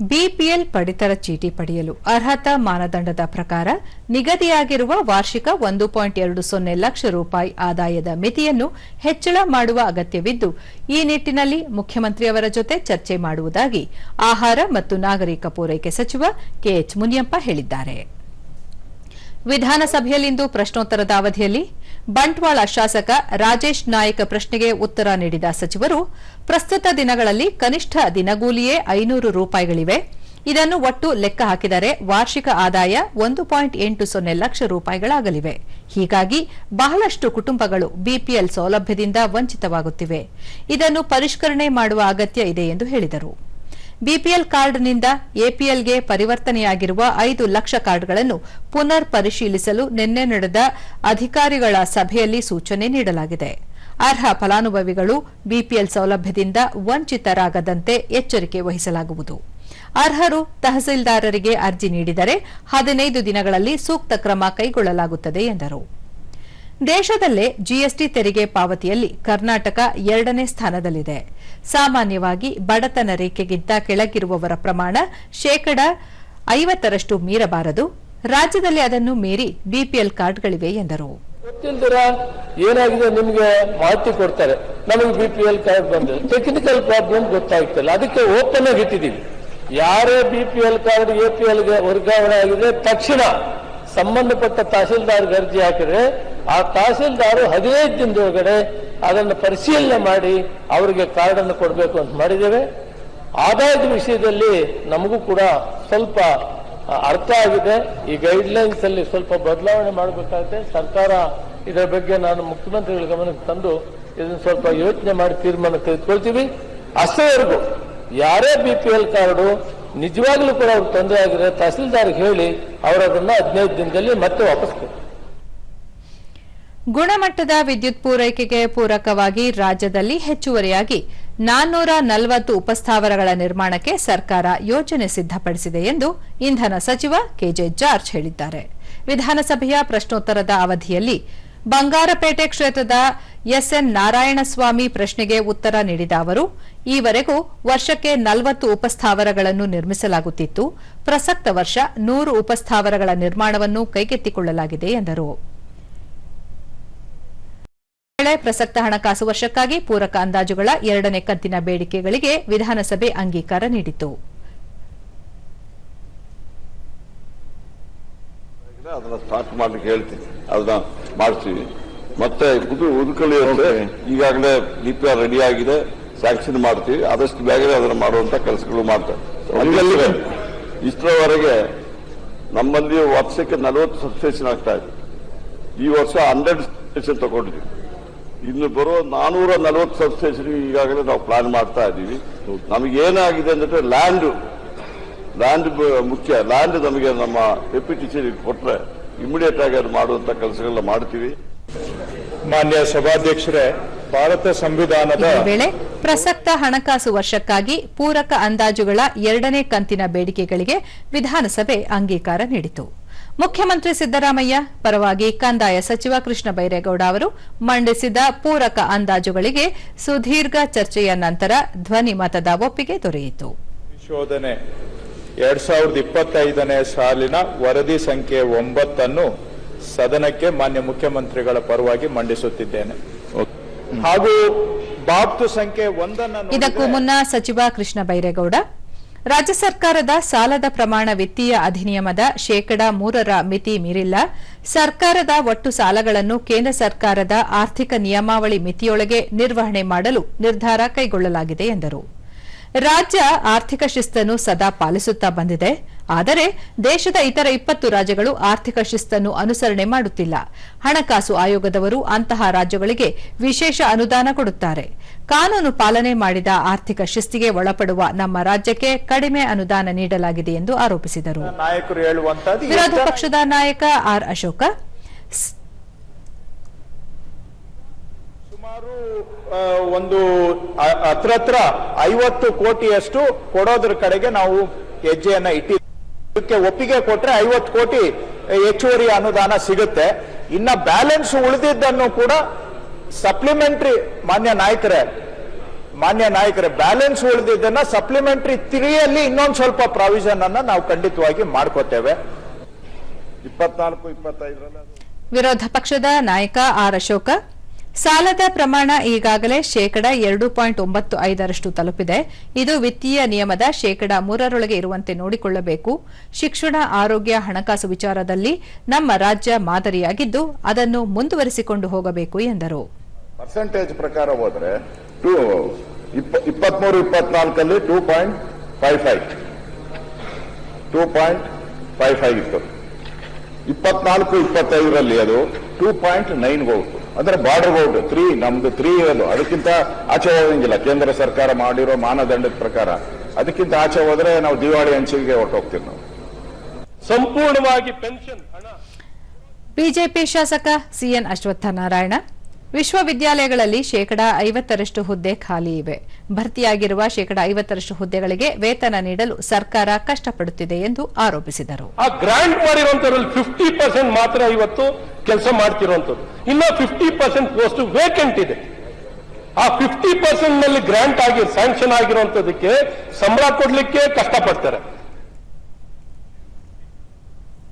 BPL ಪಡಿತರ ಚೀಟಿ ಪಡೆಯಲು ಅರ್ಹತಾ ಮಾನದಂಡದ ಪ್ರಕಾರ ನಿಗದಿಯಾಗಿರುವ ವಾರ್ಷಿಕ ಒಂದು ಪಾಯಿಂಟ್ ಎರಡು ಸೊನ್ನೆ ಲಕ್ಷ ರೂಪಾಯಿ ಆದಾಯದ ಮಿತಿಯನ್ನು ಹೆಚ್ಚಳ ಮಾಡುವ ಅಗತ್ಯವಿದ್ದು, ಈ ನಿಟ್ಟಿನಲ್ಲಿ ಮುಖ್ಯಮಂತ್ರಿಯವರ ಜೊತೆ ಚರ್ಚೆ ಮಾಡುವುದಾಗಿ ಆಹಾರ ಮತ್ತು ನಾಗರಿಕ ಪೂರೈಕೆ ಸಚಿವ ಕೆಎಚ್ ಮುನಿಯಪ್ಪ ಹೇಳಿದ್ದಾರೆ. ವಿಧಾನಸಭೆಯಲ್ಲಿಂದು ಪ್ರಶ್ನೋತ್ತರದ ಅವಧಿಯಲ್ಲಿ ಬಂಟ್ವಾಳ ಶಾಸಕ ರಾಜೇಶ್ ನಾಯಕ್ ಪ್ರಶ್ನೆಗೆ ಉತ್ತರ ನೀಡಿದ ಸಚಿವರು, ಪ್ರಸ್ತುತ ದಿನಗಳಲ್ಲಿ ಕನಿಷ್ಠ ದಿನಗೂಲಿಯೇ ಐನೂರು ರೂಪಾಯಿಗಳಿವೆ. ಇದನ್ನು ಒಟ್ಟು ಲೆಕ್ಕ ಹಾಕಿದರೆ ವಾರ್ಷಿಕ ಆದಾಯ ಒಂದು ಪಾಯಿಂಟ್ ಎಂಟು ಸೊನ್ನೆ ಲಕ್ಷ ರೂಪಾಯಿಗಳಾಗಲಿವೆ. ಹೀಗಾಗಿ ಬಹಳಷ್ಟು ಕುಟುಂಬಗಳು ಬಿಪಿಎಲ್ ಸೌಲಭ್ಯದಿಂದ ವಂಚಿತವಾಗುತ್ತಿವೆ. ಇದನ್ನು ಪರಿಷ್ಕರಣೆ ಮಾಡುವ ಅಗತ್ಯ ಇದೆ ಎಂದು ಹೇಳಿದರು. ಬಿಪಿಎಲ್ ಕಾರ್ಡ್ನಿಂದ ಎಪಿಎಲ್ಗೆ ಪರಿವರ್ತನೆಯಾಗಿರುವ ಐದು ಲಕ್ಷ ಕಾರ್ಡ್ಗಳನ್ನು ಪುನರ್ ಪರಿಶೀಲಿಸಲು ನಿನ್ನೆ ನಡೆದ ಅಧಿಕಾರಿಗಳ ಸಭೆಯಲ್ಲಿ ಸೂಚನೆ ನೀಡಲಾಗಿದೆ. ಅರ್ಹ ಫಲಾನುಭವಿಗಳು ಬಿಪಿಎಲ್ ಸೌಲಭ್ಯದಿಂದ ವಂಚಿತರಾಗದಂತೆ ಎಚ್ಚರಿಕೆ ವಹಿಸಲಾಗುವುದು. ಅರ್ಹರು ತಹಸೀಲ್ದಾರರಿಗೆ ಅರ್ಜಿ ನೀಡಿದರೆ ಹದಿನೈದು ದಿನಗಳಲ್ಲಿ ಸೂಕ್ತ ಕ್ರಮ ಕೈಗೊಳ್ಳಲಾಗುತ್ತದೆ ಎಂದರು. ದೇಶದಲ್ಲೇ ಜಿಎಸ್ಟಿ ತೆರಿಗೆ ಪಾವತಿಯಲ್ಲಿ ಕರ್ನಾಟಕ ಎರಡನೇ ಸ್ಥಾನದಲ್ಲಿದೆ. ಸಾಮಾನ್ಯವಾಗಿ ಬಡತನ ರೇಖೆಗಿಂತ ಕೆಳಗಿರುವವರ ಪ್ರಮಾಣ ಶೇಕಡ ಐವತ್ತರಷ್ಟು ಮೀರಬಾರದು. ರಾಜ್ಯದಲ್ಲಿ ಅದನ್ನು ಮೀರಿ ಬಿಪಿಎಲ್ ಕಾರ್ಡ್ಗಳಿವೆ ಎಂದರು. ಏನಾಗಿದೆ ನಿಮಗೆ ಮಾಹಿತಿ ಕೊಡ್ತಾರೆ. ನಮಗೆ ಬಿಪಿಎಲ್ ಕಾರ್ಡ್ ಟೆಕ್ನಿಕಲ್ ಪ್ರಾಬ್ಲಮ್ ಗೊತ್ತಾಗ್ತಿಲ್ಲ. ಅದಕ್ಕೆ ಓಪನ್ ಆಗಿ ಇಟ್ಟಿದ್ದೀವಿ. ಯಾರೇ ಬಿಪಿಎಲ್ ಕಾರ್ಡ್ ಎಪಿಎಲ್ಗೆ ವರ್ಗಾವಣೆ ಆಗಿದೆ, ತಕ್ಷಣ ಸಂಬಂಧಪಟ್ಟ ತಹಸೀಲ್ದಾರ್ಗೆ ಅರ್ಜಿ ಹಾಕಿದ್ರೆ ಆ ತಹಸೀಲ್ದಾರು ಹದಿನೈದು ದಿನದೊಳಗಡೆ ಅದನ್ನು ಪರಿಶೀಲನೆ ಮಾಡಿ ಅವರಿಗೆ ಕಾರ್ಡ್ ಅನ್ನು ಕೊಡಬೇಕು ಅಂತ ಮಾಡಿದ್ದೇವೆ. ಆದಾಯದ ವಿಷಯದಲ್ಲಿ ನಮಗೂ ಕೂಡ ಸ್ವಲ್ಪ ಅರ್ಥ ಆಗಿದೆ. ಈ ಗೈಡ್ಲೈನ್ಸ್ ಅಲ್ಲಿ ಸ್ವಲ್ಪ ಬದಲಾವಣೆ ಮಾಡಬೇಕಾಗುತ್ತೆ. ಸರ್ಕಾರ ಇದರ ಬಗ್ಗೆ ನಾನು ಮುಖ್ಯಮಂತ್ರಿಗಳ ಗಮನಕ್ಕೆ ತಂದು ಇದನ್ನು ಸ್ವಲ್ಪ ಯೋಚನೆ ಮಾಡಿ ತೀರ್ಮಾನ ತೆಗೆದುಕೊಳ್ತೀವಿ. ಅಷ್ಟೇವರೆಗೂ ಯಾರೇ ಬಿ ಪಿ ಎಲ್ ಕಾರ್ಡು ನಿಜವಾಗ್ಲೂ ಕೂಡ ಅವ್ರಿಗೆ ತೊಂದರೆ ಆಗಿದೆ ತಹಸೀಲ್ದಾರ್ಗೆ ಹೇಳಿ ಅವರು ಅದನ್ನ ಹದಿನೈದು ದಿನದಲ್ಲಿ ಮತ್ತೆ ವಾಪಸ್ ಕೊಡ್ತಾರೆ. ಗುಣಮಟ್ಟದ ವಿದ್ಯುತ್ ಪೂರೈಕೆಗೆ ಪೂರಕವಾಗಿ ರಾಜ್ಯದಲ್ಲಿ ಹೆಚ್ಚುವರಿಯಾಗಿ ನಾನ್ನೂರ ನಲವತ್ತು ಉಪಸ್ಥಾವರಗಳ ನಿರ್ಮಾಣಕ್ಕೆ ಸರ್ಕಾರ ಯೋಜನೆ ಸಿದ್ದಪಡಿಸಿದೆ ಎಂದು ಇಂಧನ ಸಚಿವ ಕೆಜೆ ಜಾರ್ಜ್ ಹೇಳಿದ್ದಾರೆ. ವಿಧಾನಸಭೆಯ ಪ್ರಶ್ನೋತ್ತರದ ಅವಧಿಯಲ್ಲಿ ಬಂಗಾರಪೇಟೆ ಕ್ಷೇತ್ರದ ಎಸ್ಎನ್ ನಾರಾಯಣಸ್ವಾಮಿ ಪ್ರಶ್ನೆಗೆ ಉತ್ತರ ನೀಡಿದ ಅವರು, ಈವರೆಗೂ ವರ್ಷಕ್ಕೆ ನಲವತ್ತು ಉಪಸ್ಥಾವರಗಳನ್ನು ನಿರ್ಮಿಸಲಾಗುತ್ತಿತ್ತು. ಪ್ರಸಕ್ತ ವರ್ಷ ನೂರು ಉಪಸ್ಥಾವರಗಳ ನಿರ್ಮಾಣವನ್ನು ಕೈಗೆತ್ತಿಕೊಳ್ಳಲಾಗಿದೆ ಎಂದರು. ವೇಳೆ ಪ್ರಸಕ್ತ ಹಣಕಾಸು ವರ್ಷಕ್ಕಾಗಿ ಪೂರಕ ಅಂದಾಜುಗಳ ಎರಡನೇ ಕಂತಿನ ಬೇಡಿಕೆಗಳಿಗೆ ವಿಧಾನಸಭೆ ಅಂಗೀಕಾರ ನೀಡಿತು. ಅದನ್ನ ಸ್ಟಾರ್ಟ್ ಮಾಡ್ಲಿಕ್ಕೆ ಹೇಳ್ತೀನಿ. ಅದನ್ನ ಮಾಡ್ತೀವಿ ಮತ್ತೆ ಇದು ಉದ್ಕಳಿ ಅಂದ್ರೆ ಈಗಾಗಲೇ ಡಿಪಿಆರ್ ರೆಡಿ ಆಗಿದೆ. ಸ್ಯಾಂಕ್ಷನ್ ಮಾಡ್ತೀವಿ. ಆದಷ್ಟು ಬೇಗನೆ ಅದನ್ನ ಮಾಡುವಂತ ಕೆಲಸಗಳು ಮಾಡ್ತಾರೆ ಇಷ್ಟರವರೆಗೆ ನಮ್ಮಲ್ಲಿ ವರ್ಷಕ್ಕೆ ನಲವತ್ತು ಸಬ್ಸ್ಟೇಷನ್ ಆಗ್ತಾ ಇದೆ. ಈ ವರ್ಷ ಹಂಡ್ರೆಡ್ ಸಬ್ಸ್ಟೇಷನ್ ತಗೊಂಡಿದ್ವಿ ಇನ್ನು ಬರೋ ನಾನೂರ ನಲವತ್ತು ಸಬ್ಸ್ಟೇಷನ್ ಈಗಾಗಲೇ ನಾವು ಪ್ಲಾನ್ ಮಾಡ್ತಾ ಇದ್ದೀವಿ. ನಮಗೆ ಏನಾಗಿದೆ ಅಂದ್ರೆ ಲ್ಯಾಂಡ್ ಲ್ಯಾಂಡ್ ಮುಖ್ಯ ಲ್ಯಾಂಡ್ ನಮಗೆ ನಮ್ಮ ಡೆಪ್ಯೂಟಿ ಕೊಟ್ಟರೆ ಇಮಿಡಿಯೇಟ್ ಆಗಿ ಅದು ಮಾಡುವಂತ ಕೆಲಸಗಳನ್ನ ಮಾಡ್ತೀವಿ. ಮಾನ್ಯ ಸಭಾಧ್ಯಕ್ಷರೇ ಭಾರತ ಸಂವಿಧಾನದ ವೇಳೆ ಪ್ರಸಕ್ತ ಹಣಕಾಸು ವರ್ಷಕ್ಕಾಗಿ ಪೂರಕ ಅಂದಾಜುಗಳ ಎರಡನೇ ಕಂತಿನ ಬೇಡಿಕೆಗಳಿಗೆ ವಿಧಾನಸಭೆ ಅಂಗೀಕಾರ ನೀಡಿತು. ಮುಖ್ಯಮಂತ್ರಿ ಸಿದ್ದರಾಮಯ್ಯ ಪರವಾಗಿ ಕಂದಾಯ ಸಚಿವ ಕೃಷ್ಣ ಬೈರೇಗೌಡ ಅವರು ಮಂಡಿಸಿದ ಪೂರಕ ಅಂದಾಜುಗಳಿಗೆ ಸುದೀರ್ಘ ಚರ್ಚೆಯ ನಂತರ ಧ್ವನಿ ಮತದ ಒಪ್ಪಿಗೆ ದೊರೆಯಿತು. ಶೋಧನೆ ಎರಡ್ ಸಾವಿರದ ಇಪ್ಪತ್ತೈದನೇ ಸಾಲಿನ ವರದಿ ಸಂಖ್ಯೆ ಒಂಬತ್ತನ್ನು ಸದನಕ್ಕೆ ಮಾನ್ಯ ಮುಖ್ಯಮಂತ್ರಿಗಳ ಪರವಾಗಿ ಮಂಡಿಸುತ್ತಿದ್ದೇನೆ. ಹಾಗೂ ಬಾಬ್ತು ಸಂಖ್ಯೆ ಒಂದನ್ನು ಇದಕ್ಕೂ ಮುನ್ನ ಸಚಿವ ಕೃಷ್ಣ ಬೈರೇಗೌಡ ರಾಜ್ಯ ಸರ್ಕಾರದ ಸಾಲದ ಪ್ರಮಾಣ ವಿತ್ತೀಯ ಅಧಿನಿಯಮದ ಶೇಕಡಾ ಮೂರರ ಮಿತಿ ಮೀರಿಲ್ಲ. ಸರ್ಕಾರದ ಒಟ್ಟು ಸಾಲಗಳನ್ನು ಕೇಂದ್ರ ಸರ್ಕಾರದ ಆರ್ಥಿಕ ನಿಯಮಾವಳಿ ಮಿತಿಯೊಳಗೆ ನಿರ್ವಹಣೆ ಮಾಡಲು ನಿರ್ಧಾರ ಕೈಗೊಳ್ಳಲಾಗಿದೆ ಎಂದರು. ರಾಜ್ಯ ಆರ್ಥಿಕ ಶಿಸ್ತನ್ನು ಸದಾ ಪಾಲಿಸುತ್ತಾ ಬಂದಿದೆ. ಆದರೆ ದೇಶದ ಇತರ ಇಪ್ಪತ್ತು ರಾಜ್ಯಗಳು ಆರ್ಥಿಕ ಶಿಸ್ತನ್ನು ಅನುಸರಣೆ ಮಾಡುತ್ತಿಲ್ಲ. ಹಣಕಾಸು ಆಯೋಗದವರು ಅಂತಹ ರಾಜ್ಯಗಳಿಗೆ ವಿಶೇಷ ಅನುದಾನ ಕೊಡುತ್ತಾರೆ. ಕಾನೂನು ಪಾಲನೆ ಮಾಡಿದ ಆರ್ಥಿಕ ಶಿಸ್ತಿಗೆ ಒಳಪಡುವ ನಮ್ಮ ರಾಜ್ಯಕ್ಕೆ ಕಡಿಮೆ ಅನುದಾನ ನೀಡಲಾಗಿದೆ ಎಂದು ಆರೋಪಿಸಿದರು. ವಿರೋಧ ಪಕ್ಷದ ನಾಯಕ ಆರ್ ಅಶೋಕ ಸುಮಾರು ಒಂದು ಹತ್ರ ಐವತ್ತು ಕೋಟಿಯಷ್ಟು ಕೊಡೋದ್ರ ಕಡೆಗೆ ನಾವು ಹೆಜ್ಜೆಯನ್ನ ಇಟ್ಟಿದ್ದಕ್ಕೆ ಒಪ್ಪಿಗೆ ಕೊಟ್ರೆ ಐವತ್ತು ಕೋಟಿ ಹೆಚ್ಚುವರಿ ಅನುದಾನ ಸಿಗುತ್ತೆ. ಇನ್ನ ಬ್ಯಾಲೆನ್ಸ್ ಉಳಿದಿದ್ದನ್ನು ಕೂಡ ಸಪ್ಲಿಮೆಂಟರಿ ಮಾನ್ಯ ನಾಯಕರೇ ಮಾನ್ಯ ನಾಯಕರೇ, ಬ್ಯಾಲೆನ್ಸ್ ಉಳಿದಿದ್ದನ್ನ ಸಪ್ಲಿಮೆಂಟರಿ ತ್ರೀಯಲ್ಲಿ ಇನ್ನೊಂದು ಸ್ವಲ್ಪ ಪ್ರಾವಿಷನ್ ಅನ್ನ ನಾವು ಖಂಡಿತವಾಗಿ ಮಾಡ್ಕೋತೇವೆ. ಇಪ್ಪತ್ನಾಲ್ಕು, ಇಪ್ಪತ್ತೈದರಲ್ಲಿ ವಿರೋಧ ಪಕ್ಷದ ನಾಯಕ ಆರ್ ಅಶೋಕ ಸಾಲದ ಪ್ರಮಾಣ ಈಗಾಗಲೇ ಶೇಕಡ ಎರಡು ಪಾಯಿಂಟ್ ಒಂಬತ್ತು ಐದರಷ್ಟು ತಲುಪಿದೆ. ಇದು ವಿತ್ತೀಯ ನಿಯಮದ ಶೇಕಡ ಮೂರರೊಳಗೆ ಇರುವಂತೆ ನೋಡಿಕೊಳ್ಳಬೇಕು. ಶಿಕ್ಷಣ, ಆರೋಗ್ಯ, ಹಣಕಾಸು ವಿಚಾರದಲ್ಲಿ ನಮ್ಮ ರಾಜ್ಯ ಮಾದರಿಯಾಗಿದ್ದು, ಅದನ್ನು ಮುಂದುವರಿಸಿಕೊಂಡು ಹೋಗಬೇಕು ಎಂದರು. ಪರ್ಸೆಂಟೇಜ್ ಪ್ರಕಾರ ಹೋದರೆ ಇಪ್ಪತ್ಮೂರು, ಇಪ್ಪತ್ನಾಲ್ಕಲ್ಲಿ ಅದು ಟೂ ಪಾಯಿಂಟ್ ನೈನ್ ಹೋಗ್ತು. ಅಂದ್ರೆ ಬಾರ್ಡರ್ ಬೋರ್ಡ್ ತ್ರೀ ನಮ್ದು ತ್ರೀ ಅದು ಅದಕ್ಕಿಂತ ಆಚೆ ಹೋಗಂಗಿಲ್ಲ ಕೇಂದ್ರ ಸರ್ಕಾರ ಮಾಡಿರೋ ಮಾನದಂಡದ ಪ್ರಕಾರ. ಅದಕ್ಕಿಂತ ಆಚೆ ಹೋದ್ರೆ ನಾವು ದಿವಾಳಿ ಅಂಚಿಗೆ ಹೊರಟೋಗ್ತೀವಿ ನಾವು. ಸಂಪೂರ್ಣವಾಗಿ ಪೆನ್ಷನ್ ಹಣ. ಬಿಜೆಪಿ ಶಾಸಕ ಸಿಎನ್ ಅಶ್ವತ್ಥನಾರಾಯಣ ವಿಶ್ವವಿದ್ಯಾಲಯಗಳಲ್ಲಿ ಶೇಕಡಾ ಐವತ್ತರಷ್ಟು ಹುದ್ದೆ ಖಾಲಿ ಇವೆ. ಭರ್ತಿಯಾಗಿರುವ ಶೇಕಡಾ ಐವತ್ತರಷ್ಟು ಹುದ್ದೆಗಳಿಗೆ ವೇತನ ನೀಡಲು ಸರ್ಕಾರ ಕಷ್ಟಪಡುತ್ತಿದೆ ಎಂದು ಆರೋಪಿಸಿದರು. ಆ ಗ್ರಾಂಟ್ ಮಾಡಿರುವಂತರಲ್ಲಿ ಫಿಫ್ಟಿ ಪರ್ಸೆಂಟ್ ಮಾತ್ರ ಇವತ್ತು ಕೆಲಸ ಮಾಡ್ತಿರುವಂತದ್ದು ಇನ್ನ ಫಿಫ್ಟಿ ಪರ್ಸೆಂಟ್ ಪೋಸ್ಟ್ ವೇಕೆಂಟ್ ಇದೆ. ಆ ಫಿಫ್ಟಿ ಪರ್ಸೆಂಟ್ನಲ್ಲಿ ಗ್ರಾಂಟ್ ಆಗಿ ಸ್ಯಾಂಕ್ಷನ್ ಆಗಿರುವಂತದಕ್ಕೆ ಸಂಬಳ ಕೊಡ್ಲಿಕ್ಕೆ ಕಷ್ಟಪಡ್ತಾರೆ.